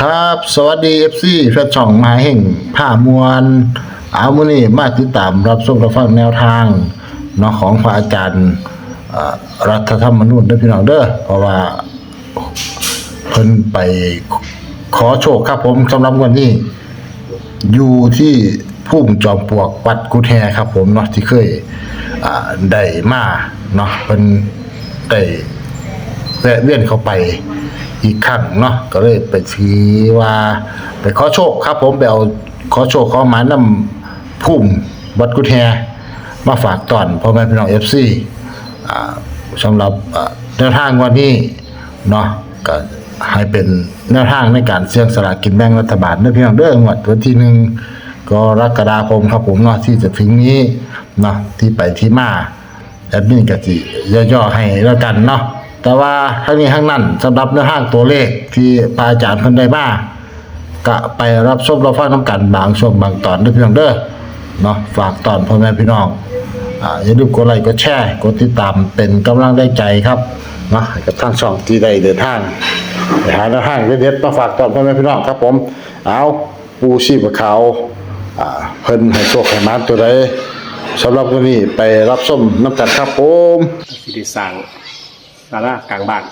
ครับ สวัสดี FC แฟนช่องมหาแห่งผ้ามวลเอามือนี้มาติดตามรับชมรับฟังแนวทางเนาะของพระอาจารย์รัฐธรรมนูญเด้อพี่น้องเด้อเพราะว่าเพิ่นไปขอโชคครับผมสำหรับวันนี้ อยู่ที่พุ่มจอมปลวกวัดกุแฮครับผมเนาะที่เคยได้มาเนาะเพิ่นได้แวะเวียนเข้าไป อีกครั้งเนาะก็เลยไปถือว่าไปขอโชคครับ ผมไปเอาขอโชคขอหมานำพุ่มวัดกุฎแฮมาฝากตอนพ่อแม่พี่น้อง FC อ่าสำหรับแนวทางวันนี้เนาะก็ให้เป็นแนวทางในการเสี่ยงสลากกินแบ่งรัฐบาลเด้อพี่น้องเด้องวดวันที่หนึ่งกรกฎาคมครับผมเนาะที่จะถึงนี้เนาะที่ไปที่มาแอดมินกสิย่อๆให้แล้วกันเนาะ แต่ว่าทั้งนี้ทั้งนั้นสำหรับเนื้อห้างตัวเลขที่ปาอาจารย์เพิ่นได้มาก็ไปรับชมรับฟังน้ำกันบางช่วงบางตอนด้อพี่น้องเด้อเนาะฝากตอนพ่อแม่พี่น้องอ่าอย่าลืมกดไลค์กดแชร์กดติดตามเป็นกำลังได้ใจครับเนาะให้กับทางช่องที่ได้เดินทางไปหาแนวทางเด็ดๆมาฝากตอนพ่อแม่พี่น้องครับผมเอาปูชีพเขาอ่าเพิ่นให้โชคให้มาตัวใดสำหรับวันนี้ไปรับส้มน้ำกันครับผม สิริสร้าง ศาลากลางบ้าน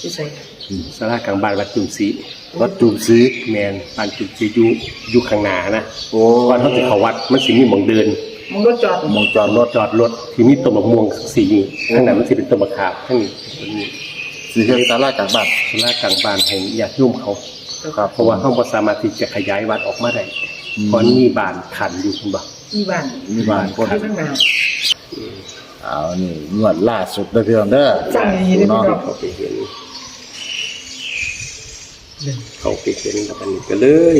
ที่ใส่ศาลากลางบ้านวัดจุมศรีวัดจูบสีแมนบ้านจุมศรีอยู่อยู่ข้างหน้านะโอ้ก่อนเขาจะเข้าวัดมันสิมีหมองเดินมึงรถจอดมองจอดรถจอดรถที่มีต้นมะม่วงสีนี้ข้างหน้ามันสิเป็นต้นมะขามข้างนี้ต้นนี้สีเขียวตาลากลางบ้านศาลากลางบ้านแห่งญาติโยมเขาครับเพราะว่าเขาบ่สามารถที่จะขยายวัดออกมาได้เพราะมีบ้านขันอยู่คุณบ่มีบ้านมีบ้านคนข้างหน้า เอานี่งวดล่าสุดเด้อพี่น้องเด้อสั่งอย่างนี้ได้ไหมเนาะครับเขาไปเห็นเขาไปเห็นแล้วกันนี้ก็เลย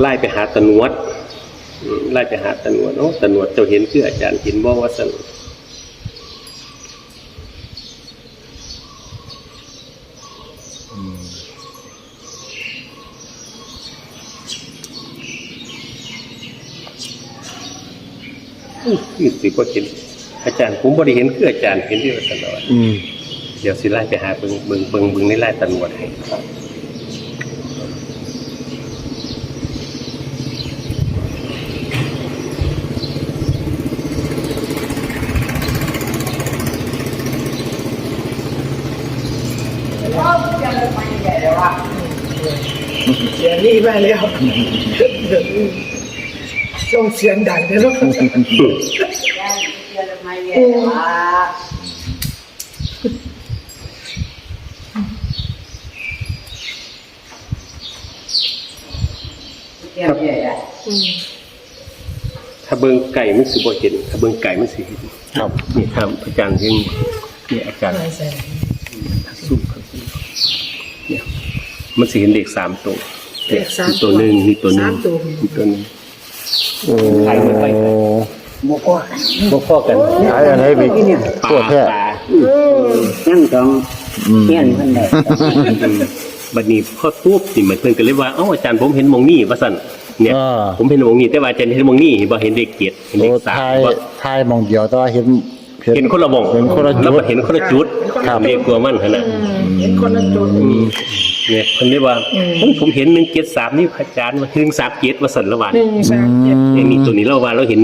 ไล่ไปหาตะหนวดอืมไล่ไปหาตะหนวดโอ้ตะหนวดเจ้าเห็นคืออาจารย์เห็นบ่ว่าสันอื้อนี่สิบ่เห็น อาจารย์ผมบ่ได้เห็นคืออาจารย์เห็นที่ว่าสันว่าอืมเดี๋ยวสิไล่ไปหาเบิงเบิงเบิงเบิงในไล่ตำรวจให้ครับเสียงนี่ไปแล้วส่งเสียงดังเลยลูก ถ้าเบิงไก่มันสิบ่เห็นถ้าเบิงไก่มันสิเห็นครับนี่ครับอาจารย์เห็นนี่อาจารย์ใส่ใส่ซุปครับเนี่ยมันสิเห็นเลขสามตัวเลขสามมีตัวหนึ่งมีตัวหนึ่งสามตัวมีตัวหนึ่งโอ้ ขายมันไปบอกว่าบ่พอกันขายอะไรไปปลาตัวแท้ปลายังต้องเฮียนเพิ่นได้บัดนี้พ่อทูบนี่มันเพิ่นก็เลยว่าเอ้าอาจารย์ผมเห็นหมองนี่ว่าซั่นเนี่ย อ่า ผมเห็นหมองนี่แต่ว่าอาจารย์เห็นหมองนี่บ่เห็นเลขเจ็ดเห็นเลโอ้ขสามทายว่าทายมองเดียวแต่ว่าเห็น เห็นคนละหมองเห็นคนละจุด แล้วก็เห็นคนละจุดครับเลขกลัวมันขนาดเห็นคนละจุดอืม เนี่ยเพิ่นเลยว่าโอ้ยผมเห็น173นี่พระอาจารย์ว่า137ว่าซั่นละวันหนึ่งสามเจ็ดอย่างนี้ตัวนี้เราว่าเราเห็น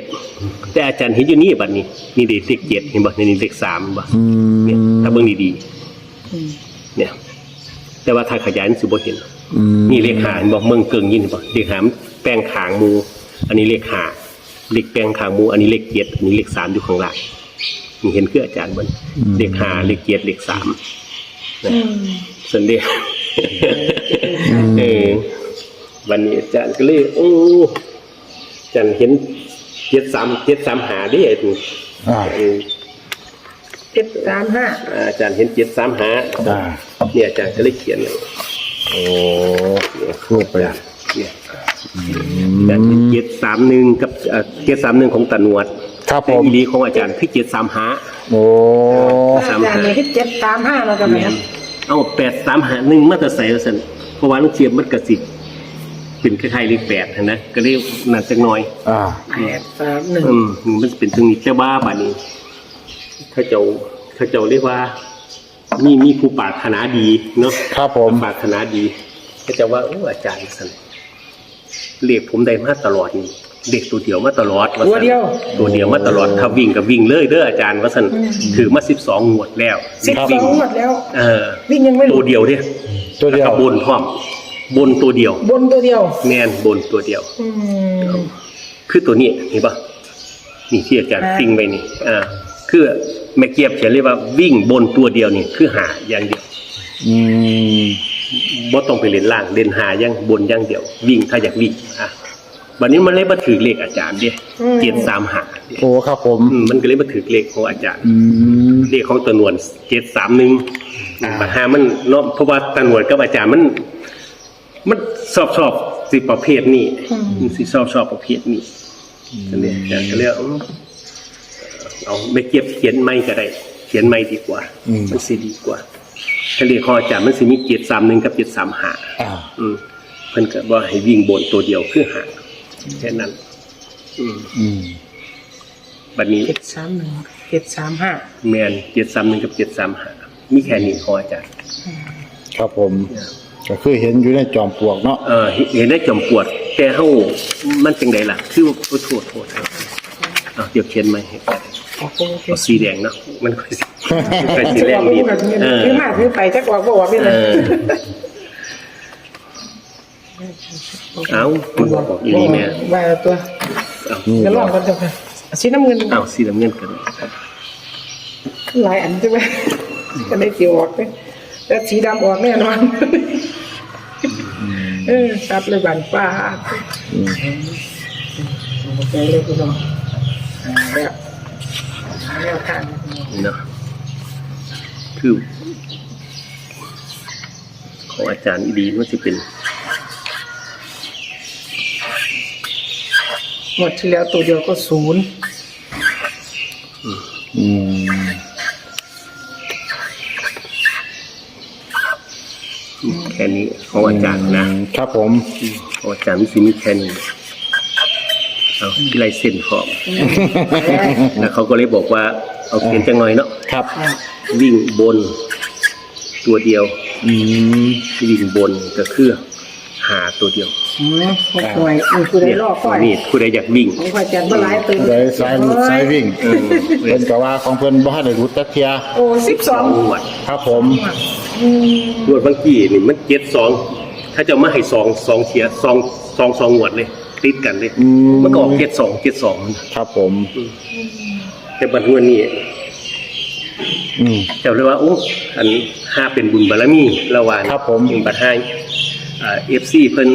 137แต่อาจารย์เห็นอยู่นี่บัดนี้นี่เลข7เห็นบ่นี่เลข3บ่อืมเนี่ยถ้าเบิ่งดีๆเนี่ย แต่ว่าถ้าขยายมันสิบ่เห็นอืมนี่เลขหาเห็นบอกเมืองเกิงยินบอกเลขหามนแปลงขางหมู อันนี้เลขหาเลขแปลงขางหมู อันนี้เลขเจ็ดอันนี้เลขสามอยู่ข้างล่างนี่เห็นคืออาจารย์บนเลขหาเลขเจ็ดเลขสามนะ ส่วนเลขเออวันนี้อาจารย์ก็เลยโอ้อาจารย์เห็นเจ็ดสามเจ็ดสามหาเด้ออ่าเออเจ็ดสามห้าอาจารย์เห็นเจ็ดสามหาอ่าเนี่ยอาจารย์ก็เลยเขียนเลยโอ้พูดไปเนี่ยแต่เจ็ดสามหนึ่งกับเจ็ดสามหนึ่งของตาหนวดครับผแต่มอีหลีของอาจารย์คือเจ็ดสามหาโอ้อาจารย์เนี่ยที่เจ็ดสามห้าแล้วกันไหมแม่น เอาแปดสามหาหนึ่งมาแต่ใส่สันเพราะว่าลูกเชียบมันกระสิเป็นคล้ายๆเลขแปดนะก็เรียกนั่นจักหน่อย อ่า แปดสามหนึ่งอืมมันเป็นตรงนี้แต่ว่าบานี้เขาเจ้าเขาเจ้าเรียกว่า มีมีผู้ปรารถนาดีเนาะครับผม ปรารถนาดีก็จะว่าโอ้อาจารย์สัน เรียกผมได้มาตลอดนี่เด็กตัวเดียวมาตลอดาตัวเดียว ตัวเดียวมาตลอดถ้าวิ่งก็วิ่งเลยเด้ออาจารย์ว่าสันถือมาสิบสองงวดแล้วสิบสองหมดแล้ว เออวิ่งยังไม่หลุตัวดเดียวเนี่ยตัวเดียวบนพร้อมบนตัวเดียว บนตัวเดียวแมนบนตัวเดียวอืมคือตัวนี้เห็นปะนี่ที่อาจารย์อ่าติ้งไปนี่อ่าคือแม่เกียบเขียนเรียกว่าวิ่งบนตัวเดียวนี่คือหาอย่างเดียว อืม บ่ต้องไปเล่นล่างเล่นหาอย่างบนอย่างเดียว วิ่งถ้าอยากวิ่งอะวันนี้มันเลยมาถือเลขอาจารย์เด้เจ็ดสามหาโอ้ครับผม อืมมันก็เลยมาถือเลขของอาจารย์ อืม เลขของตะนวนเจ็ดสามหนึ่งอ่า ปัญหามันเนาะเพราะว่าตะนวนกับอาจารย์มัน มันชอบชอบสิประเภทนี้มันสิชอบชอบประเภทนี้ก็เลยอาจารย์ก็เลยเอาเอาไม่เก็บเขียนไม่ก็ได้ เขียนไม่ดีกว่า อืม มันสิดีกว่าถ้า เรียกของอาจารย์มันสิมีเจ็ดสามหนึ่งกับเจ็ดสามหาอ่าอืมเพิ่นก็ว่าให้วิ่งบนตัวเดียวคือหาแค่นั้น อืมอืมบัดนี้เจ็ดสามหนึ่งเจ็ดสามห้าแมนเจ็ดสามหนึ่งกับเจ็ดสามหามีแค่นี้ของอาจารย์ ครับผม ก็คือเห็นอยู่ในจอมปลวกเนาะเออเห็นได้จอมปวดแต่เฮามันเป็นไงล่ะ คือว่าโอ้โทษโทษครับเอาเดี๋ยวเขียนไหมาให้โอ้โหเอาสีแดงเนาะมันค่อยสิ ค่อยสีจะแดบงอกนิดว่าแบบนี้เออ ซื้อมาซื้อไปจักว่าบอกว่าเป็นเอไรอเอามันบอกอีนี่แม่ว่าตัวเอาจะลองกันจังค่ะสีน้ำเงินเอาสีน้ำเงินกันหลายอันใช่ไหมก็ได้สีออกเลยแต่สีดำออกแน่นอนเออซับเลยบันป้าอืมใจเลยคุณน้องอ่าแล้วแนวทางนี่เนาะ คือของอาจารย์อีดีมันจะเป็นหมดที่แล้วตัวเดียวก็ศูนย์อืมแค่นี้ของอาจารย์นะครับผมของอาจารย์มิสิมีแค่นี้เอาที่ไรเส้นพร้อมแล้วเขาก็เลยบอกว่าเอาเขียนจังหน่อยเนาะครับ วิ่งบน ตัวเดียว อืมวิ่งบนก็คือหาตัวเดียวอืมหกหน่วยอือคือได้รอบก่อนนี่ผู้ใดอยากวิ่งของข่อยจัดบ่หลายตื่นเลยสายหลุดสายวิ่งเออ เพิ่นก็ว่าของเพิ่นบ่ทันได้รุดจักเทียโอ้สิบสสอองงหวดครับผมอืมหวดบางกี้นี่มันเจ็ดสองถ้าจะมาให้สองสองเทียสองสองสองหวดเลยติดกันเลยอืมมันก็ออกเจ็ดสองเจ็ดสอง ครับผม แต่บัดงวดนี้ อืม เจ้าเรียกว่าโอ้อันห้าเป็นบุญบารมีละวานครับผมบัดห้าเอฟซีเพิ่น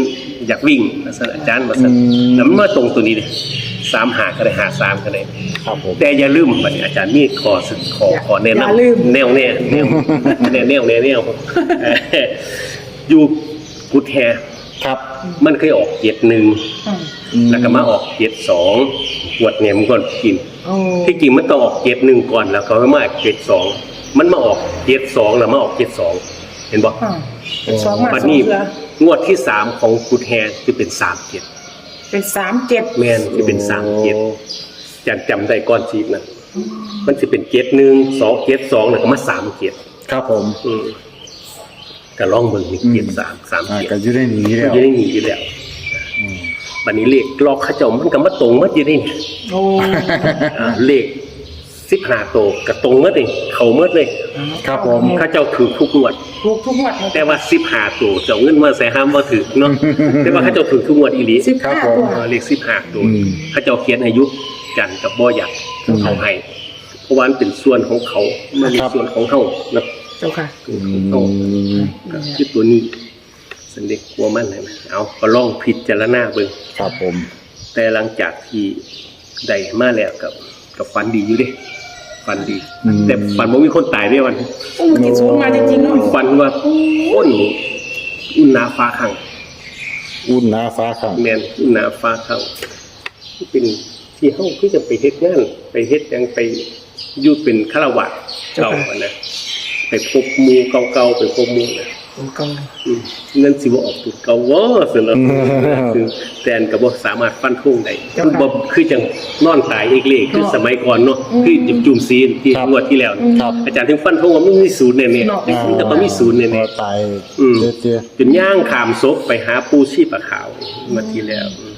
อยากวิ่งว่าซั่นอาจารย์ว่าซั่นอืมแล้วมันมาตรงตัวนี้เลยสามหาก็ได้หาสามก็ได้ ครับผม แต่อย่าลืมบัดนี้อาจารย์มีขอสึกขอขอแนะนำอย่าลืม แนวแน่แนวแนวแนวแนวแนวเอ่ออยู่กุดแฮครับ มันเคยออกเจ็ดหนึ่งอืมอืม แล้วก็มาออกเจ็ดสองหวดเนี่ยมันก่อนกิน โอ้ที่จริงมันต้องออกเจ็ดหนึ่งก่อนแล้วก็มาเจ็ดสองมันมาออกเจ็ดสองแล้วมาออกเจ็ดสองเห็นบอกอ่าเป็นสองมาสบัดองนี้เสืองวดที่สามของกุดแฮจะเป็นสามเจ็ดเป็นสามเจ็ดแมนจะเป็นสามเจ็ดจำจำได้ก้อนชีพนะมันจะเป็นเจ็ดหนึ่งสองเจ็ดสองแล้วก็มาสามเจ็ดครับผมอืมก็ลองเบิ่งนี่อืมเจ็ดสามสามอ่าเจ็ดก็อยู่ในนี้มัแล้นวจะได้หนีอยู่แล้วอืม บัดนี้เลขลอกเข้าเจ้ามันก็มาตรงมัดอยู่นี่โอ้อ่าเลขสิบห้าโตวกระตรงมัดเลยเขามัดเลยครับผม เข้าเจ้าถือทุกงวด ถูกทุกงวดเลยแต่ว่าสิบห้าตัวเจ้าเงินมาใส่ห้ามว่าถือเนาะแต่ว่าเข้าเจ้าถือทุกงวดอีหลีสิบครับห้าผม ตัว เออเลขสิบห้าตัวอืม เข้าเจ้าเขียนอายุจันทร์กับบ่อยักษ์เขาให้เพราะว่ามันเป็นส่วนของเขามันเป็นครับส่วนของเขาเนาะเจ้าค่ะ อืเขามก็คือตัวนี้ สันเด็กกลัวมันเลยนะเอาก็ลองผิดจารณาเบิ่งครับผม แต่หลังจากที่ได้มาแล้วกับกับฟันดีอยู่เด้ฟันดี อืม แต่ฟันบ่มีคนตายด้วยวันโอ้มันติดศูนย์มาจริงๆเนาะฟันว่าอ้นอุ่นหนาฟ้าขังอุ่นหนาฟ้าข้างแมนอุ่นหนาฟ้าขังเป็นที่เฮาคือจะไปเฮ็ดงานไปเฮ็ดหยังไปอยู่เป็นฆราวาสเก่าอะนะไปพบหมู่เก่าๆไปพบหมู่นะ ตัวเก่าอืมเงินสิบ่ออกตุดเก่าบ่ซั่นเนาะคือแต่อันก็บ่สามารถฟันธงได้คือบ่คือจังนอนตายอีกเลขคือสมัยก่อนเนาะคือจุ่มจุ่มซีนที่งวดที่แล้วน่ะครับอาจารย์ถึงฟันธงว่ามันมีศูนย์แน่ๆมันจะต้องมีศูนย์แน่พอตายๆอืมเจ๊จนย่างขามศพไปหาปูชีพขาวเมื่อที่แล้วอืม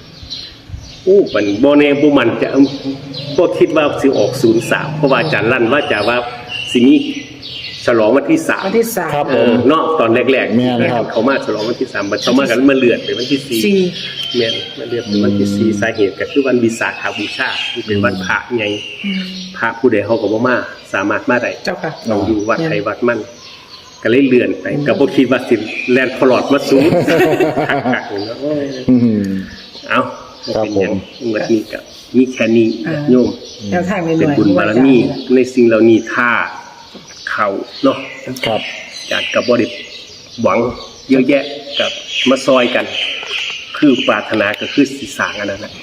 อู้ปันบ่แน่บ่มันจะบ่คิดว่าสิออก03เพราะว่าอาจารย์ลั่นว่าจะว่าสิมี ฉลองวันที่สามวันที่สาม ครับ เอผมอเนาะตอนแรกๆแม่นครับ เขามาฉลองวันที่สามมันเขามากันมาเลื่อนไปวันที่สี่สี่ แม่นมาเลื่อนไปวันที่สี่สาเหตุก็คือวันวิสาขบูชาที่เป็นวันพระไงอืมพระผู้ใดเขาก็บ่มาสามารถมาได้ เจ้าค่ะต้องอยู่วัดไทยวัดมั่นก็เลยเลื่อนไปก็บ่คิดว่าสิแล่นพลอดมาสูงคักๆเนาะโอ้ยอืม เอาครับเป็นหยังผม วันนี้ก็มีแค่นี้อ่า โยม แนวทางในหเป็นน่วยบุญบารมีในสิ่งเหล่านี้ถ้า เขาเนาะครับจากกับบริหวังเยอะแยะกับมาซอยกัน คือปรารถนาก็คือสิสร้างอันนั้นแหละ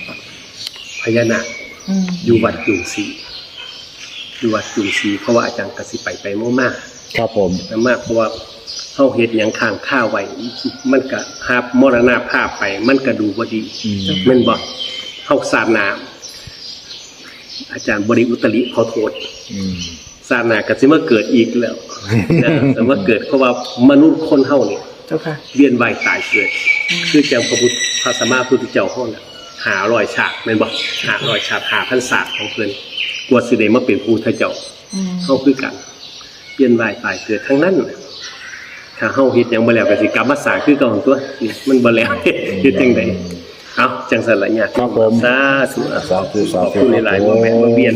พญานาคอืมอยู่วัดจุงศรีอยู่วัดจุงศรีเพราะว่าอาจารย์กสิไปไปมากมากครับผมมากเพราะว่าเฮาเฮ็ดหยังข้างข้าวไว้มันก็หาบมรณภาพไป มันก็ดูบ่ดีอืมแม่นบ่เฮาสาดน้ำอาจารย์บริอุตริขอโทษ อืมศาสนาก็สิมาเกิดอีกแล้วนะแต่ว่าเกิดเพราะว่ามนุษย์คนเฮาเนี่ยเจ้าค่ะเวียนว่ายตายเกิด คือจังพระพุทธพระสัมมาพุทธเจ้าเฮาน่ะหารอยฉากแม่นบ่หารอยฉากหาพันศาสตร์ของเพิ่นกว่าสิได้มาเป็นพระพุทธเจ้าอืมเฮาคือกันเวียนว่ายตายเกิดทั้งนั้นน่ะถ้าเฮาเฮ็ดหยังบ่แล้วก็สิกรรมมาสร้างคือเก่าของตัวนี่มันบ่แล้วเฮ็ดจังไดเอาจังซั่นล่ะญาติครับผมสาธุสาธุสาธุขอบคุณหลายๆบ่แม่นบ่เวียน